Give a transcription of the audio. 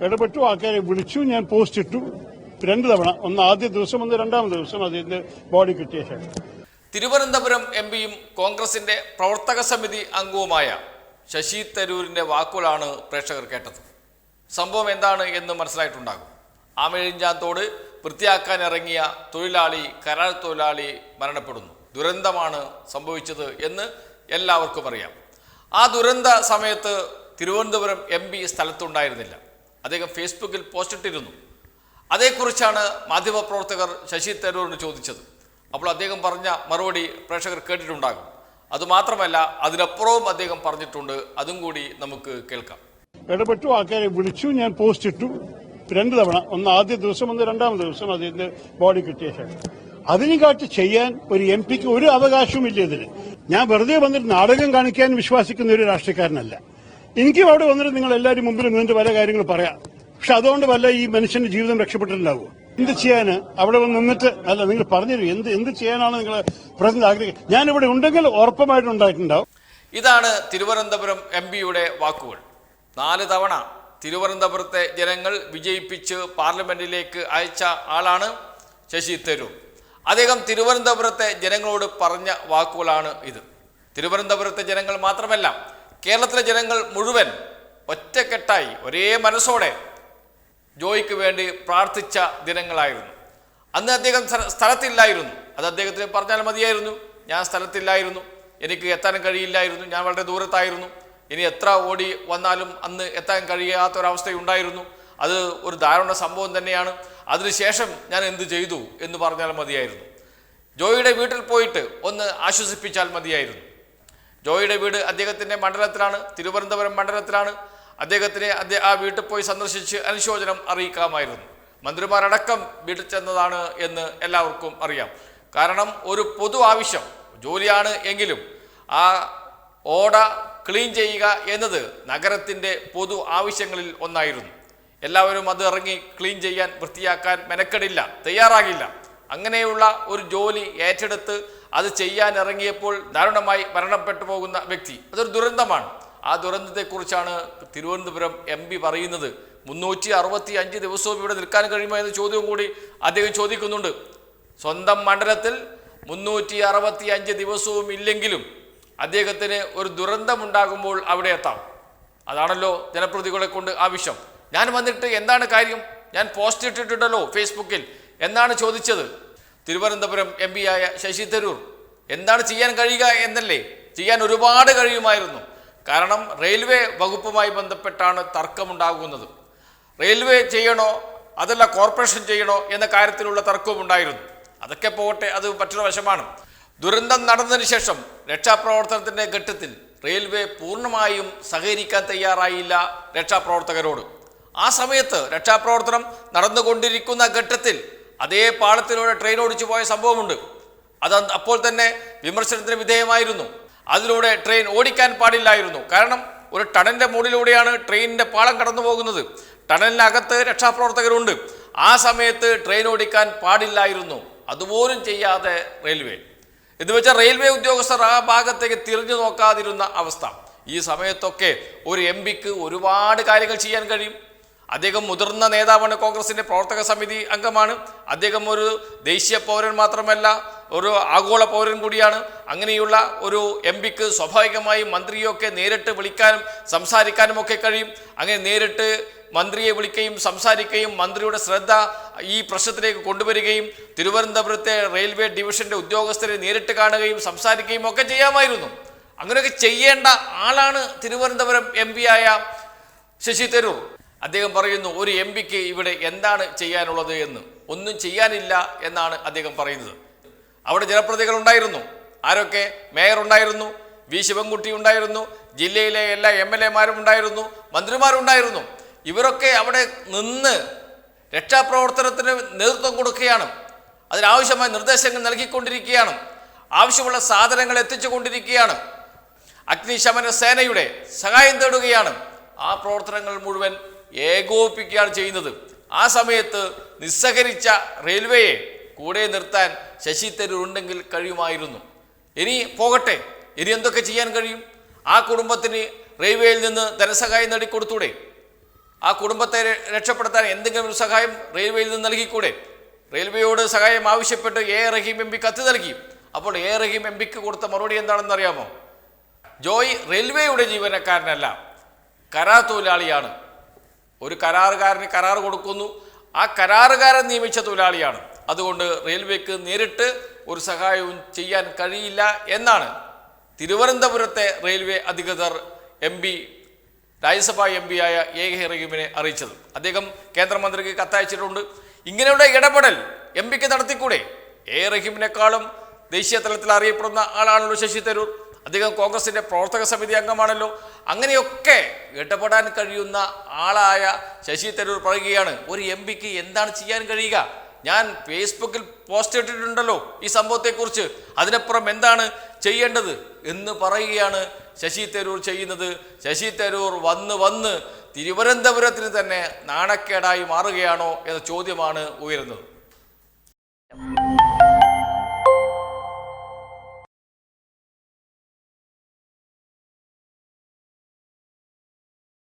ഇടപെട്ടു. ആൾക്കാരെ വിളിച്ചു. ഞാൻ പോസ്റ്റ് ഇട്ടു. രണ്ട് തവണ. ഒന്ന് ആദ്യ ദിവസം ഒന്ന് രണ്ടാം ദിവസം അതിന്റെ ബോഡി കിട്ടിയ ശേഷം. തിരുവനന്തപുരം എം പിയും കോൺഗ്രസിന്റെ പ്രവർത്തക സമിതി അംഗവുമായ ശശി തരൂരിന്റെ വാക്കുകളാണ് പ്രേക്ഷകർ കേട്ടത്. സംഭവം എന്താണ് എന്ന് മനസ്സിലായിട്ടുണ്ടാകും. ആമഴിഞ്ചാത്തോട് വൃത്തിയാക്കാൻ ഇറങ്ങിയ തൊഴിലാളി കരാർ തൊഴിലാളി മരണപ്പെടുന്നു. ദുരന്തമാണ് സംഭവിച്ചത് എന്ന് എല്ലാവർക്കും അറിയാം. ആ ദുരന്ത സമയത്ത് തിരുവനന്തപുരം എം സ്ഥലത്തുണ്ടായിരുന്നില്ല. അദ്ദേഹം ഫേസ്ബുക്കിൽ പോസ്റ്റിട്ടിരുന്നു. അതേക്കുറിച്ചാണ് മാധ്യമപ്രവർത്തകർ ശശി തരൂരിന് ചോദിച്ചത്. അപ്പോൾ അദ്ദേഹം പറഞ്ഞ മറുപടി പ്രേക്ഷകർ കേട്ടിട്ടുണ്ടാകും. അതുമാത്രമല്ല അതിനപ്പുറവും അദ്ദേഹം പറഞ്ഞിട്ടുണ്ട്. അതും കൂടി നമുക്ക് കേൾക്കാം. ഇടപെട്ടു ആൾക്കാരെ വിളിച്ചു ഞാൻ പോസ്റ്റ് ഇട്ടു രണ്ട് തവണ. ഒന്ന് ആദ്യ ദിവസം ഒന്ന് രണ്ടാം ദിവസം അതിന്റെ ബോഡി കിട്ടിയ ശേഷം. അതിനെ കാട്ടി ചെയ്യാൻ ഒരു എം പിക്ക് ഒരു അവകാശവും ഇല്ല ഇതിന്. ഞാൻ വെറുതെ വന്നിട്ട് നാടകം കാണിക്കാൻ വിശ്വസിക്കുന്ന ഒരു രാഷ്ട്രീയക്കാരനല്ല. എനിക്കും അവിടെ വന്നിട്ട് നിങ്ങൾ എല്ലാവരും മുമ്പിൽ നിന്നിട്ട് പല കാര്യങ്ങൾ പറയാം. പക്ഷെ അതുകൊണ്ട് വല്ല ഈ മനുഷ്യന്റെ ജീവിതം രക്ഷപ്പെട്ടിട്ടുണ്ടാവുമോ? എന്ത് ചെയ്യാന്? അവിടെ വന്ന് നിന്നിട്ട് അല്ല നിങ്ങൾ പറഞ്ഞു എന്ത് എന്ത് ചെയ്യാനാണ് നിങ്ങൾ പ്രസിഡന്റ് ആഗ്രഹിക്കുന്നത്? ഞാൻ ഇവിടെ ഉണ്ടെങ്കിൽ ഉറപ്പമായിട്ട് ഉണ്ടായിട്ടുണ്ടാവും. ഇതാണ് തിരുവനന്തപുരം എം പിയുടെ വാക്കുകൾ. നാല് തവണ തിരുവനന്തപുരത്തെ ജനങ്ങൾ വിജയിപ്പിച്ച് പാർലമെന്റിലേക്ക് അയച്ച ആളാണ് ശശി തരൂർ. അദ്ദേഹം തിരുവനന്തപുരത്തെ ജനങ്ങളോട് പറഞ്ഞ വാക്കുകളാണ് ഇത്. തിരുവനന്തപുരത്തെ ജനങ്ങൾ മാത്രമല്ല കേരളത്തിലെ ജനങ്ങൾ മുഴുവൻ ഒറ്റക്കെട്ടായി ഒരേ മനസ്സോടെ ജോയിക്ക് വേണ്ടി പ്രാർത്ഥിച്ച ദിനങ്ങളായിരുന്നു. അന്ന് അദ്ദേഹം സ്ഥലത്തില്ലായിരുന്നു. അത് അദ്ദേഹത്തിന് പറഞ്ഞാൽ മതിയായിരുന്നു. ഞാൻ സ്ഥലത്തില്ലായിരുന്നു. എനിക്ക് എത്താൻ കഴിയില്ലായിരുന്നു. ഞാൻ വളരെ ദൂരത്തായിരുന്നു. ഇനി എത്ര ഓടി വന്നാലും അന്ന് എത്താൻ കഴിയാത്തൊരവസ്ഥയുണ്ടായിരുന്നു. അത് ഒരു ദാരുണ സംഭവം തന്നെയാണ്. അതിനുശേഷം ഞാൻ എന്ത് ചെയ്തു എന്ന് പറഞ്ഞാൽ മതിയായിരുന്നു. ജോയിയുടെ വീട്ടിൽ പോയിട്ട് ഒന്ന് ആശ്വസിപ്പിച്ചാൽ മതിയായിരുന്നു. ജോയിയുടെ വീട് അദ്ദേഹത്തിന്റെ മണ്ഡലത്തിലാണ് തിരുവനന്തപുരം മണ്ഡലത്തിലാണ്. അദ്ദേഹത്തിനെ അദ്ദേഹം ആ വീട്ടിൽ പോയി സന്ദർശിച്ച് അനുശോചനം അറിയിക്കാമായിരുന്നു. മന്ത്രിമാരടക്കം വീട്ടിൽ ചെന്നതാണ് എന്ന് എല്ലാവർക്കും അറിയാം. കാരണം ഒരു പൊതു ആവശ്യം ജോലിയാണ് എങ്കിലും ആ ഓട ക്ലീൻ ചെയ്യുക എന്നത് നഗരത്തിന്റെ പൊതു ആവശ്യങ്ങളിൽ ഒന്നായിരുന്നു. എല്ലാവരും അത് ഇറങ്ങി ക്ലീൻ ചെയ്യാൻ വൃത്തിയാക്കാൻ മെനക്കെടില്ല തയ്യാറാകില്ല. അങ്ങനെയുള്ള ഒരു ജോലി ഏറ്റെടുത്ത് അത് ചെയ്യാൻ ഇറങ്ങിയപ്പോൾ ദാരുണമായി മരണപ്പെട്ടു പോകുന്ന വ്യക്തി. അതൊരു ദുരന്തമാണ്. ആ ദുരന്തത്തെക്കുറിച്ചാണ് തിരുവനന്തപുരം എം പി പറയുന്നത്. മുന്നൂറ്റി അറുപത്തി അഞ്ച് ദിവസവും ഇവിടെ നിൽക്കാൻ കഴിയുമോ എന്ന ചോദ്യവും കൂടി അദ്ദേഹം ചോദിക്കുന്നുണ്ട്. സ്വന്തം മണ്ഡലത്തിൽ മുന്നൂറ്റി അറുപത്തി അഞ്ച് ദിവസവും ഇല്ലെങ്കിലും അദ്ദേഹത്തിന് ഒരു ദുരന്തമുണ്ടാകുമ്പോൾ അവിടെ എത്താം. അതാണല്ലോ ജനപ്രതികളെ കൊണ്ട് ആവശ്യം ഞാൻ വന്നിട്ട് എന്താണ് കാര്യം? ഞാൻ പോസ്റ്റ് ഇട്ടിട്ടുണ്ടല്ലോ ഫേസ്ബുക്കിൽ. എന്നാണ് ചോദിച്ചത്. തിരുവനന്തപുരം എം ആയ ശശി തരൂർ. എന്താണ് ചെയ്യാൻ കഴിയുക എന്നല്ലേ? ചെയ്യാൻ ഒരുപാട് കഴിയുമായിരുന്നു. കാരണം റെയിൽവേ വകുപ്പുമായി ബന്ധപ്പെട്ടാണ് തർക്കമുണ്ടാകുന്നത്. റെയിൽവേ ചെയ്യണോ? അതല്ല കോർപ്പറേഷൻ ചെയ്യണോ? എന്ന കാര്യത്തിലുള്ള തർക്കവും ഉണ്ടായിരുന്നു. അതൊക്കെ പോകട്ടെ അത് മറ്റൊരു വശമാണ്. ദുരന്തം നടന്നതിന് ശേഷം രക്ഷാപ്രവർത്തനത്തിന്റെ ഘട്ടത്തിൽ റെയിൽവേ പൂർണമായും സഹകരിക്കാൻ തയ്യാറായില്ല രക്ഷാപ്രവർത്തകരോട്. ആ സമയത്ത് രക്ഷാപ്രവർത്തനം നടന്നുകൊണ്ടിരിക്കുന്ന ഘട്ടത്തിൽ അതേ പാളത്തിലൂടെ ട്രെയിൻ ഓടിച്ചു പോയ സംഭവമുണ്ട്. അത് അപ്പോൾ തന്നെ വിമർശനത്തിന് വിധേയമായിരുന്നു. അതിലൂടെ ട്രെയിൻ ഓടിക്കാൻ പാടില്ലായിരുന്നു. കാരണം ഒരു ടണലിന്റെ മുകളിലൂടെയാണ് ട്രെയിനിന്റെ പാളം കടന്നു പോകുന്നത്. ടണലിനകത്ത് രക്ഷാപ്രവർത്തകരുണ്ട്. ആ സമയത്ത് ട്രെയിൻ ഓടിക്കാൻ പാടില്ലായിരുന്നു. അതുപോലും ചെയ്യാതെ റെയിൽവേ. എന്ന് വെച്ചാൽ റെയിൽവേ ഉദ്യോഗസ്ഥർ ആ ഭാഗത്തേക്ക് തിരിഞ്ഞു നോക്കാതിരുന്ന അവസ്ഥ. ഈ സമയത്തൊക്കെ ഒരു എം പിക്ക് ഒരുപാട് കാര്യങ്ങൾ ചെയ്യാൻ കഴിയും. അദ്ദേഹം മുതിർന്ന നേതാവാണ് കോൺഗ്രസിന്റെ പ്രവർത്തക സമിതി അംഗമാണ്. അദ്ദേഹം ഒരു ദേശീയ പൗരൻ മാത്രമല്ല ഒരു ആഗോള പൗരൻ കൂടിയാണ്. അങ്ങനെയുള്ള ഒരു എം പിക്ക് സ്വാഭാവികമായും മന്ത്രിയൊക്കെ നേരിട്ട് വിളിക്കാനും സംസാരിക്കാനും ഒക്കെ കഴിയും. അങ്ങനെ നേരിട്ട് മന്ത്രിയെ വിളിക്കുകയും സംസാരിക്കുകയും മന്ത്രിയുടെ ശ്രദ്ധ ഈ പ്രശ്നത്തിലേക്ക് കൊണ്ടുവരികയും തിരുവനന്തപുരത്തെ റെയിൽവേ ഡിവിഷന്റെ ഉദ്യോഗസ്ഥരെ നേരിട്ട് കാണുകയും സംസാരിക്കുകയും ഒക്കെ ചെയ്യാമായിരുന്നു. അങ്ങനെയൊക്കെ ചെയ്യേണ്ട ആളാണ് തിരുവനന്തപുരം എം ആയ ശശി തരൂർ. അദ്ദേഹം പറയുന്നു ഒരു എം പിക്ക് ഇവിടെ എന്താണ് ചെയ്യാനുള്ളത് എന്ന്? ഒന്നും ചെയ്യാനില്ല എന്നാണ് അദ്ദേഹം പറയുന്നത്. അവിടെ ജനപ്രതികൾ ഉണ്ടായിരുന്നു. ആരൊക്കെ? മേയർ ഉണ്ടായിരുന്നു വി. ശിവൻകുട്ടി ഉണ്ടായിരുന്നു ജില്ലയിലെ എല്ലാ എം എൽ എമാരും ഉണ്ടായിരുന്നു മന്ത്രിമാരുണ്ടായിരുന്നു ഇവരൊക്കെ അവിടെ നിന്ന് രക്ഷാപ്രവർത്തനത്തിന് നേതൃത്വം കൊടുക്കുകയാണ്. അതിനാവശ്യമായ നിർദ്ദേശങ്ങൾ നൽകിക്കൊണ്ടിരിക്കുകയാണ്. ആവശ്യമുള്ള സാധനങ്ങൾ എത്തിച്ചു കൊണ്ടിരിക്കുകയാണ് അഗ്നിശമന സേനയുടെ സഹായം തേടുകയാണ്. ആ പ്രവർത്തനങ്ങൾ മുഴുവൻ ഏകോപിപ്പിക്കുകയാണ് ചെയ്യുന്നത്. ആ സമയത്ത് നിസ്സഹരിച്ച റെയിൽവേയെ കൂടെ നിർത്താൻ ശശി തരൂർ ഉണ്ടെങ്കിൽ കഴിയുമായിരുന്നു. ഇനി പോകട്ടെ. ഇനി എന്തൊക്കെ ചെയ്യാൻ കഴിയും? ആ കുടുംബത്തിന് റെയിൽവേയിൽ നിന്ന് ധനസഹായം നേടിക്കൊടുത്തൂടെ? ആ കുടുംബത്തെ രക്ഷപ്പെടുത്താൻ എന്തെങ്കിലും ഒരു സഹായം റെയിൽവേയിൽ നിന്ന് നൽകിക്കൂടെ? റെയിൽവേയോട് സഹായം ആവശ്യപ്പെട്ട് എ റഹീം എം പി കത്ത് നൽകി. അപ്പോൾ എ റഹീം എം പിക്ക് കൊടുത്ത മറുപടി എന്താണെന്ന് അറിയാമോ ജോയ് റെയിൽവേയുടെ ജീവനക്കാരനല്ല കരാർ തൊഴിലാളിയാണ്. ഒരു കരാറുകാരന് കരാർ കൊടുക്കുന്നു. ആ കരാറുകാരൻ നിയമിച്ച തൊഴിലാളിയാണ്. അതുകൊണ്ട് റെയിൽവേക്ക് നേരിട്ട് ഒരു സഹായവും ചെയ്യാൻ കഴിയില്ല എന്നാണ്. തിരുവനന്തപുരത്തെ റെയിൽവേ അധികൃതർ എം പി രാജ്യസഭാ എം പിയായ എ കെ റഹീമിനെ അറിയിച്ചത്. അദ്ദേഹം കേന്ദ്രമന്ത്രിക്ക് കത്തയച്ചിട്ടുണ്ട്. ഇങ്ങനെയുള്ള ഇടപെടൽ എം പിക്ക് നടത്തിക്കൂടെ? എ റഹീമിനേക്കാളും ദേശീയ തലത്തിൽ അറിയപ്പെടുന്ന ആളാണല്ലോ ശശി തരൂർ. അദ്ദേഹം കോൺഗ്രസിന്റെ പ്രവർത്തക സമിതി അംഗമാണല്ലോ. അങ്ങനെയൊക്കെ ഇടപെടാൻ കഴിയുന്ന ആളായ ശശി തരൂർ പറയുകയാണ് ഒരു എം പിക്ക് എന്താണ് ചെയ്യാൻ കഴിയുക? ഞാൻ ഫേസ്ബുക്കിൽ പോസ്റ്റ് ഇട്ടിട്ടുണ്ടല്ലോ ഈ സംഭവത്തെക്കുറിച്ച്. അതിനപ്പുറം എന്താണ് ചെയ്യേണ്ടത് എന്ന് പറയുകയാണ് ശശി തരൂർ ചെയ്യുന്നത്. ശശി തരൂർ വന്ന് വന്ന് തിരുവനന്തപുരത്തിന് തന്നെ നാണക്കേടായി മാറുകയാണോ എന്ന ചോദ്യമാണ് ഉയരുന്നത്.